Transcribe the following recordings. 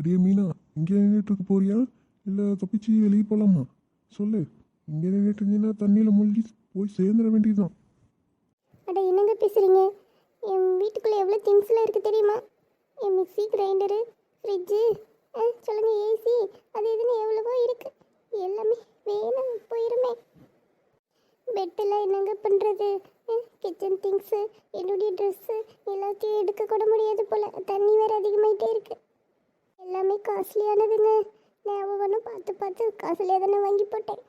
அடியே மீனா இங்கே நின்றுட்டு போறியா? இல்லை தப்பிச்சு வெளியே போகலாமா சொல்லு. இங்கே நின்றுட்டு இருந்தீங்கன்னா தண்ணியில் மூழ்கி போய் சேர்ந்துட வேண்டியதுதான். அட என்னங்க பேசுகிறீங்க என் வீட்டுக்குள்ளே எவ்வளோ திங்ஸ்லாம் இருக்குது தெரியுமா? என் மிக்ஸி கிரைண்டரு ஃப்ரிட்ஜு சொல்லுங்கள் ஏசி அது இதுன்னு எவ்வளவோ இருக்குது எல்லாமே வேணும் போயிருமே. பெட்டெல்லாம் என்னங்க பண்ணுறது கிச்சன் திங்ஸு என்னுடைய ட்ரெஸ்ஸு எல்லாத்தையும் எடுக்க கூட முடியாது போல். தண்ணி வேறு அதிகமாகிட்டே இருக்குது எல்லாமே காஸ்ட்லியானதுங்க. நான் ஒவ்வொன்றும் பார்த்து பார்த்து காஸ்ட்லியாக தானே வாங்கி போட்டேன்.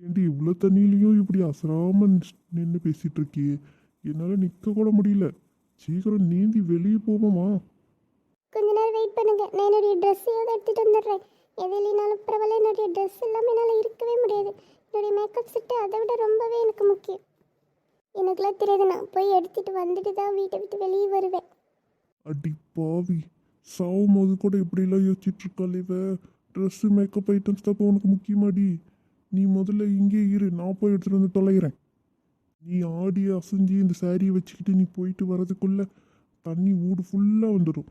ஏண்டி இவ்வளோ தண்ணியிலையும் இப்படி அசராம நின்று பேசிட்டு இருக்கியே என்னால் நிற்க கூட முடியல. சீக்கிரம் நீந்தி வெளியே போவோமா? கொஞ்ச நேரம் வெயிட் பண்ணுங்க. நான் என்னுடைய ட்ரெஸ்ஸையாவது எடுத்துகிட்டு வந்துடுறேன். எது இல்லைனாலும் பரவாயில்ல. என்னுடைய ட்ரெஸ் இல்லாமல் என்னால் இருக்கவே முடியாது. என்னுடைய மேக்கப் செட்டு அதை விட ரொம்பவே எனக்கு முக்கியம். எனக்குலாம் தெரியாது. நான் போய் எடுத்துகிட்டு வந்துட்டு தான் வீட்டை விட்டு வெளியே வருவேன். அடி பாவி. சாவும் போது கூட எப்படிலாம் யோசிச்சுட்டு இருக்காள் இவ ட்ரெஸ்ஸு மேக்கப் ஐட்டம்ஸ் தான் உனக்கு முக்கியமாடி. நீ முதல்ல இங்கே இரு நான் போய் எடுத்துகிட்டு வந்து தொலைகிறேன். நீ ஆடி அசைஞ்சு இந்த சாரியை வச்சுக்கிட்டு நீ போயிட்டு வரதுக்குள்ள தண்ணி ஊடு ஃபுல்லாக வந்துடும்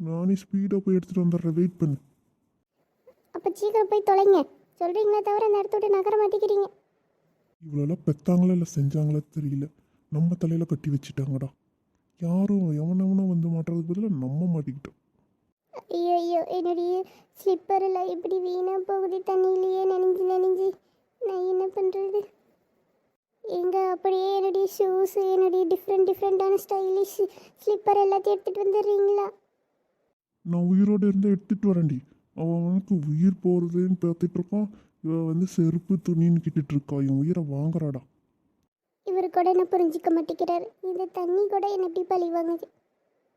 நானே ஸ்பீடாக போய் எடுத்துகிட்டு வந்துடுறேன். வெயிட் பண்ணு. அப்போ சீக்கிரம் போய் தொலைங்க. சொல்கிறீங்களே தவிர அந்த இடத்த விட்டு நகர மாட்டேங்கிறீங்க. இவ்வளோலாம் பெத்தாங்களா இல்லை செஞ்சாங்களா தெரியல. நம்ம தலையில் கட்டி வச்சுட்டாங்கடா. யாரும் எவனவனோ வந்து மாட்டுறதுக்கு பதிலாக நம்ம மாட்டிக்கிட்டோம். ஐயோ ஐயோ என்னுடைய ஸ்லிப்பர் எல்லாம் இப்படி வீணாக போகுது? தண்ணியிலேயே நனைஞ்சு நனைஞ்சு நான் என்ன பண்ணுறது எங்க அப்படியே என்னுடைய ஷூஸ் என்னுடைய டிஃப்ரெண்ட் டிஃப்ரெண்ட்டான ஸ்டைலிஷ் ஸ்லிப்பர் எல்லாத்தையும் எடுத்துகிட்டு வந்துடுறீங்களா? நான் உயிரோடு இருந்தால் எடுத்துகிட்டு வரேன்டி. அவன் அவனுக்கு உயிர் போகிறதுன்னு பார்த்துட்டு இருக்கான். இவன் வந்து செருப்பு துணின்னு கிட்டுட்டு இருக்கா. என் உயிரை வாங்குறாடா. இவர் கூட என்ன புரிஞ்சிக்க மாட்டேங்கிறாரு. இந்த தண்ணி கூட என்ன எப்படி பழி வாங்குது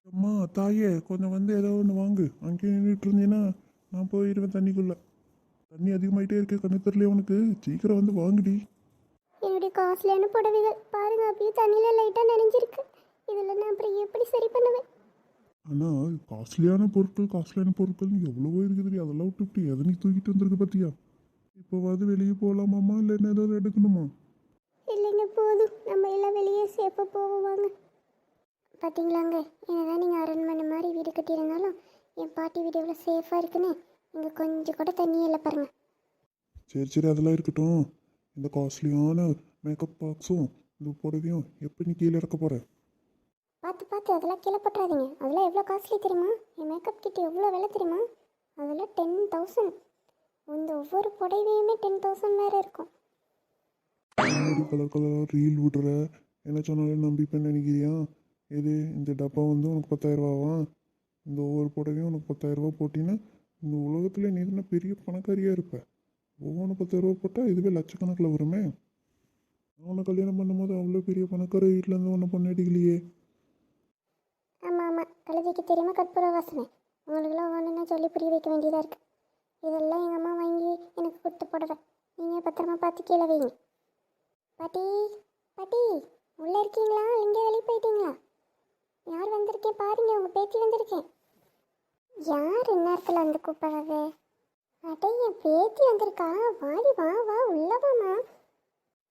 அம்மா தாயே கொஞ்சம் வந்து ஏதோ ஒன்று வாங்கு. அங்கேயே நின்றுட்டு இருந்தீங்கன்னா நான் போயிடுவேன் தண்ணிக்குள்ளே. தண்ணி அதிகமாயிட்டே இருக்கு கண்ணு தெரியல உனக்கு. சீக்கிரம் வந்து வாங்குடி. என்னுடைய காஸ்ட்லியான புடவைகள். பாருங்க அப்படியே தண்ணியில லைட்டாக நனைஞ்சிருக்கு. இதில் நான் அப்புறம் எப்படி சரி பண்ணுவேன்? ஆனால் காஸ்ட்லியான பொருட்கள் காஸ்ட்லியான பொருட்கள்னு எவ்வளவோ இருக்குதுடி. அதெல்லாம் விட்டு இப்படி எதனை தூக்கிட்டு வந்திருக்கு பார்த்தியா இப்போவாது வெளியே போகலாமாம்மா இல்லை என்ன ஏதாவது எடுக்கணுமா? இல்லைங்க போதும். நம்ம எல்லாம் வெளியே சேஃபாக போவோம் வாங்க. பார்த்தீங்களாங்க என்னதான் நீங்கள் அரண்மனை மாதிரி வீடு கட்டியிருந்தாலும் என் பாட்டி வீடு எவ்வளோ சேஃபாக இருக்குன்னு இங்கே கொஞ்சம் கூட தண்ணி இல்லை பாருங்க. சரி சரி அதெல்லாம் இருக்கட்டும். இந்த காஸ்ட்லியான மேக்கப் பாக்ஸும் இந்த புடவையும் எப்போ நீ கீழே இறக்க போகிற பார்த்து பார்த்து அதெல்லாம் கீழே போட்டுறாதீங்க. அதெல்லாம் எவ்வளோ காஸ்ட்லி தெரியுமா? என் மேக்கப் கிட் எவ்வளோ விலை தெரியுமா? அதெல்லாம் டென் தௌசண்ட் இந்த ஒவ்வொரு புடவையுமே டென் தௌசண்ட் வேறு இருக்கும். கலர் கலராக ரீல் விடுற. என்ன சொன்னாலும் நம்பிப்பேன்னு நினைக்கிறியா? இது இந்த டப்பா வந்து உனக்கு பத்தாயிரரூபாவா? இந்த ஒவ்வொரு புடவையும் உனக்கு பத்தாயிரரூபா போட்டின்னா இந்த உலகத்தில் நீ தானே பெரிய பணக்காரியாக இருப்ப? ஒவ்வொன்று பத்தாயிரரூபா போட்டால் இதுவே லட்சக்கணக்கில் வருமே? அவனை கல்யாணம் பண்ணும்போது அவ்வளோ பெரிய பணக்கார வீட்டிலேருந்து ஒன்று பொண்ணடிக்கலையே ஆமாம் ஆமாம் கழுதிக்கு தெரியுமா கற்பூர வாசனை? உங்களுக்குலாம் ஒன்றுன்னா சொல்லி புரிய வைக்க வேண்டியதாக இருக்குது இதெல்லாம் எங்கள் அம்மா வாங்கி எனக்கு கொடுத்து போடுறேன். நீங்கள் பத்திரமா பார்த்து கீழே வைங்க. பாட்டி பாட்டி உள்ளே இருக்கீங்களா? இங்கே வெளியே போயிட்டீங்களா? யார் வந்திருக்கேன்? பாருங்க உங்கள் பேத்தி வந்திருக்கேன். யார் இந்நேரத்தில் வந்து கூப்பிடுறது? அடே என் பேத்தி வந்திருக்கா. வாடி வா வா உள்ளவாமா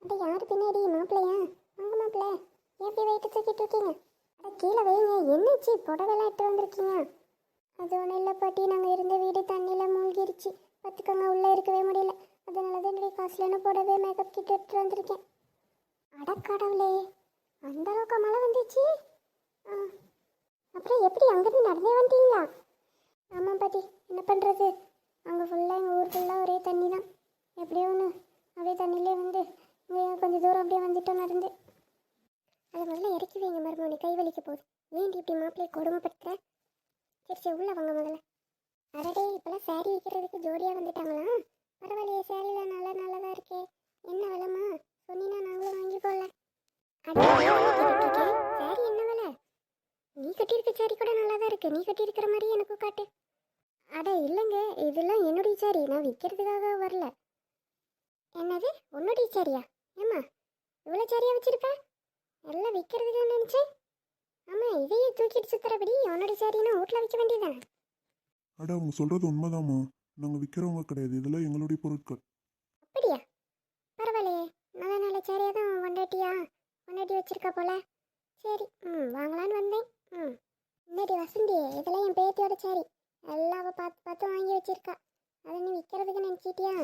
அடே யார் பின்னாடி? மாப்பிள்ளையா? வாங்க மாப்பிள்ள. எப்படி இப்படி வெயிட்டு தூக்கிட்டு இருக்கீங்க? அட கீழே வைங்க. என்னச்சு? புடவைலாம் எடுத்து வந்திருக்கீங்க. அது ஒன்றும் இல்லை பாட்டி. நாங்கள் இருந்த வீடு தண்ணியில் மூழ்கிருச்சு. பார்த்துக்கோங்க உள்ளே இருக்கவே முடியல. அதனால தான் என்னுடைய காசுலன்னு புடவை மேக்கப் கிட்ட எடுத்து வந்திருக்கேன். அடக்கடவுளே அந்த அளவுக்கு மழை வந்துச்சு? அப்புறம் எப்படி அங்கேருந்து நடந்தே வந்தீங்களா ஆமாம் பாட்டி என்ன பண்ணுறது அங்கே ஃபுல்லாக எங்கள் ஊர் ஃபுல்லாக ஒரே தண்ணி தான் எப்படியோ ஒன்று அப்படியே தண்ணியிலே வந்து இங்கே கொஞ்சம் தூரம் அப்படியே வந்துட்டோம் நடந்து. அதை முதல்ல இறக்கி வைங்க மருமகனை கை வலிக்க போகுது ஏன்டி இப்படி மாப்பிள்ளையை கொடுமைப்படுத்துகிற சரி சரி உள்ள வாங்க முதல்ல. அடடே இப்போலாம் சேரீ வைக்கிறதுக்கு ஜோடியாக வந்துட்டாங்களா? பரவாயில்லையே சாரியில் நல்லா நல்லதா இருக்கே. என்ன விலமா சொன்னீங்கன்னா நாங்கள் சாரி கூட நல்லா தான் இருக்கு. நீ கட்டியிருக்கிற மாதிரி எனக்கு காட்டு. அட இல்லைங்க. இதெல்லாம் என்னுடைய சாரி நான் விற்கிறதுக்காக வரல. என்னது? உன்னுடைய சாரியா ஏம்மா இவ்வளோ சாரியா வச்சிருக்க? எல்லாம் விற்கிறதுக்கு நினச்சேன். ஆமாம் இதையே தூக்கிட்டு சுத்துறபடி அவனோட சாரினா வீட்டில் வைக்க வேண்டியதானே அட அவங்க சொல்கிறது உண்மைதாம்மா. நாங்கள் விற்கிறவங்க கிடையாது. இதெல்லாம் எங்களுடைய பொருட்கள். அப்படியா? பரவாயில்லையே. நல்ல நல்ல சாரியாக தான் வண்டாட்டியா? வண்டாட்டி வச்சிருக்கா போல. சரி ம் வாங்கலான்னு வந்தேன். ம். இல்லாட்டி வசந்தி? இதெல்லாம் என் பேத்தியோட சாரி எல்லாம் அவள் பார்த்து பார்த்து வாங்கி வச்சிருக்கா. அதை நீ விற்கிறதுக்கு நினச்சிட்டியா?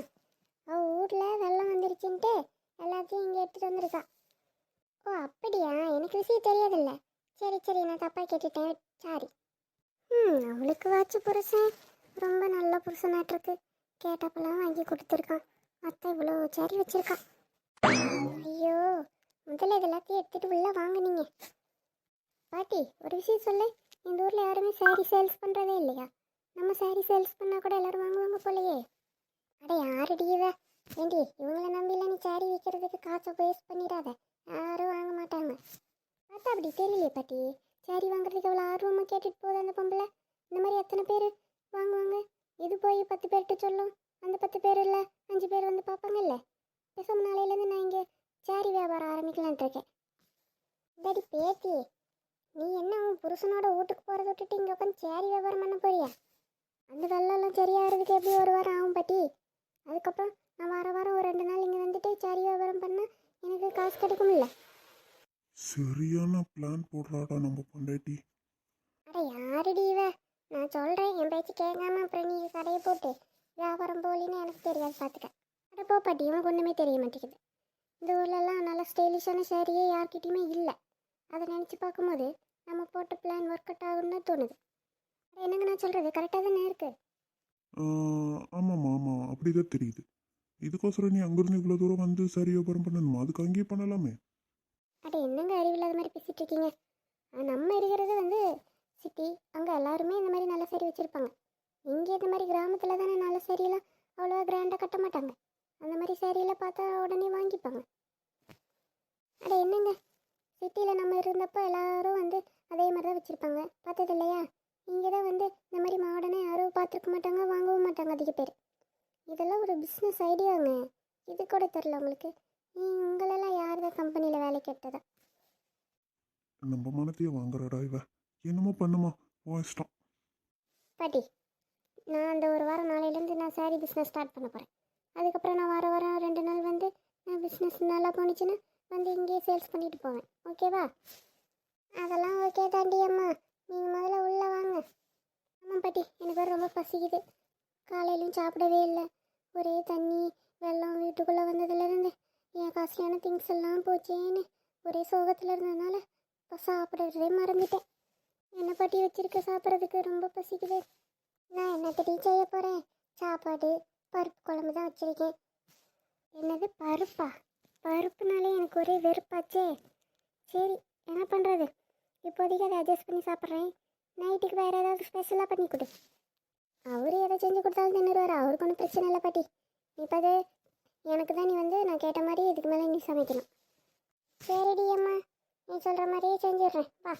அவள் வீட்டில் வெள்ளம் வந்துருச்சுன்ட்டு எல்லாத்தையும் இங்கே எடுத்துகிட்டு வந்திருக்கா. ஓ அப்படியா? எனக்கு விஷயம் தெரியாதுல்ல. சரி சரி நான் தப்பாக கேட்டுட்டேன். சாரி. ம் அவளுக்கு வாட்சி புருஷன். ரொம்ப நல்ல புருஷனாட்டிருக்கு. கேட்டப்பெல்லாம் வாங்கி கொடுத்துருக்கான். அத்தை இவ்வளோ சரி வச்சுருக்கான் ஐயோ முதல்ல இது எல்லாத்தையும் எடுத்துகிட்டு உள்ளே வாங்குனீங்க பாட்டி ஒரு விஷயம் சொல்லு. இந்த ஊரில் யாருமே சாரி சேல்ஸ் பண்ணுறதே இல்லையா? நம்ம சாரி சேல்ஸ் பண்ணால் கூட எல்லாரும் வாங்குவாங்க போலையே. அட யாரடி இவ? ஏண்டி இவங்கள நம்பிலாம் நீ சாரி விற்கிறதுக்கு காசை வேஸ்ட் பண்ணிடாத. யாரும் வாங்க மாட்டாங்க. பார்த்தா அப்படி தெரியலையே பாட்டி. சாரி வாங்குறதுக்கு அவ்வளோ ஆர்வமாக கேட்டுட்டு போதும் அந்த பொம்பளை? இந்த மாதிரி எத்தனை பேர் வாங்குவாங்க? இது போய் பத்து பேர்கிட்ட சொல்லும். அந்த பத்து பேர் இல்லை அஞ்சு பேர் வந்து பார்ப்பாங்கல்ல பேசாமல் நாளையிலேருந்து நான் இங்கே சாரி வியாபாரம் ஆரம்பிக்கலான்ட்டு இருக்கேன். டேடி பேத்தி. புருஷனோட வீட்டுக்கு போகிறத விட்டுட்டு இங்கே உட்காந்து சாரி வியாபாரம் பண்ண போறியா? அந்த வெள்ளம்லாம் சரியாகிறதுக்கு எப்படி ஒரு வாரம் ஆகும் பாட்டி? அதுக்கப்புறம் நான் வார வாரம் ஒரு ரெண்டு நாள் இங்கே வந்துட்டு சாரி வியாபாரம் பண்ணால் எனக்கு காசு கிடைக்கும்ல? சரியான பிளான் போடுறாடா நம்ம பொண்டாட்டி. அட யாருடி இவ? நான் சொல்கிறேன் என் பேச்சு கேட்காம அப்புறம் நீ கடையை போட்டு வியாபாரம் போலின்னு எனக்கு தெரியாது பார்த்துக்க அட போ பாட்டி உனக்கு ஒன்றுமே தெரிய மாட்டேங்குது. இந்த ஊர்லலாம் நல்ல ஸ்டைலிஷான சேரீயே யார்கிட்டயுமே இல்லை. அதை நினச்சி பார்க்கும்போது நம்ம போட்ட பிளான் ஒர்க் அவுட் ஆகும்னு தான் தோணுது. என்னங்க நான் சொல்கிறது கரெக்டாக தானே இருக்குது ஆமாம்மா ஆமாம் அப்படிதான் தெரியுது. இதுக்கோசரம் நீ அங்கிருந்து இவ்வளோ தூரம் வந்து சரி வியாபாரம் பண்ணணுமா? அதுக்கு அங்கேயே பண்ணலாமே. அட என்னங்க அறிவில்லாத மாதிரி பேசிட்டு இருக்கீங்க? ஆ, நம்ம இருக்கிறது வந்து சிட்டி அங்கே எல்லாருமே இந்த மாதிரி நல்ல சரி வச்சுருப்பாங்க. இங்கே இந்த மாதிரி கிராமத்தில் தானே நல்ல சரியெல்லாம் அவ்வளோவா கிராண்டாக கட்ட மாட்டாங்க. அந்த மாதிரி சேரீலாம் பார்த்தா உடனே வாங்கிப்பாங்க. அட என்னங்க? சிட்டியில் நம்ம இருந்தப்போ எல்லாரும் வந்து அதே மாதிரி தான் வச்சுருப்பாங்க. பார்த்தது இல்லையா? இங்கே தான் வந்து இந்த மாதிரி மாடர்னாக யாரும் பார்த்துருக்க மாட்டாங்க வாங்கவும் மாட்டாங்க அதிக பேர். இதெல்லாம் ஒரு பிஸ்னஸ் ஐடியாங்க இது கூட தெரில உங்களுக்கு. நீ உங்களெல்லாம் யார் தான் கம்பெனியில் வேலைக்கு எடுத்ததா நம்ம மனத்தையே வாங்குறாடா இவ. என்னமோ பண்ணுமா? உன் இஷ்டம். பாட்டி நான் அந்த ஒரு வாரம் நாளையிலேருந்து நான் சாரி பிஸ்னஸ் ஸ்டார்ட் பண்ண போகிறேன் அதுக்கப்புறம் நான் வார வாரம் ரெண்டு நாள் வந்து நான் பிஸ்னஸ் நல்லா போணுச்சுன்னா வந்து இங்கேயே சேல்ஸ் பண்ணிட்டு போவேன். ஓகேவா அதெல்லாம் ஓகே தாண்டி அம்மா. நீங்கள் முதல்ல உள்ளே வாங்க. ஆமாம் பாட்டி. எனக்கு ரொம்ப பசிக்குது. காலையிலும் சாப்பிடவே இல்லை. ஒரே தண்ணி வெள்ளம் வீட்டுக்குள்ளே வந்ததுலேருந்து என் காஸ்ட்லியான திங்ஸ் எல்லாம் போச்சேன்னு ஒரே சோகத்தில் இருந்ததுனால இப்போ சாப்பிட்றதே மறந்துட்டேன். என்ன பாட்டி வச்சுருக்க சாப்பிட்றதுக்கு ரொம்ப பசிக்குது. நான் என்னத்தடி செய்ய போகிறேன் சாப்பாடு பருப்பு குழம்பு தான் வச்சுருக்கேன். என்னது பருப்பா? பருப்புனாலே எனக்கு ஒரே வெறுப்பாச்சே. சரி என்ன பண்ணுறது இப்போதைக்கு அதை அட்ஜஸ்ட் பண்ணி சாப்பிட்றேன். நைட்டுக்கு வேறு ஏதாவது ஸ்பெஷலாக பண்ணி கொடு. அவர் எதை செஞ்சு கொடுத்தாலும் தின்னுருவார். அவருக்கு ஒன்றும் பிரச்சனை இல்லை பாட்டி. இப்போ அது எனக்கு தான் நீ வந்து நான் கேட்ட மாதிரி இதுக்கு மேலே நீ சமைக்கணும். சரிடி அம்மா நீ சொல்கிற மாதிரியே செஞ்சிடுறேன். வா.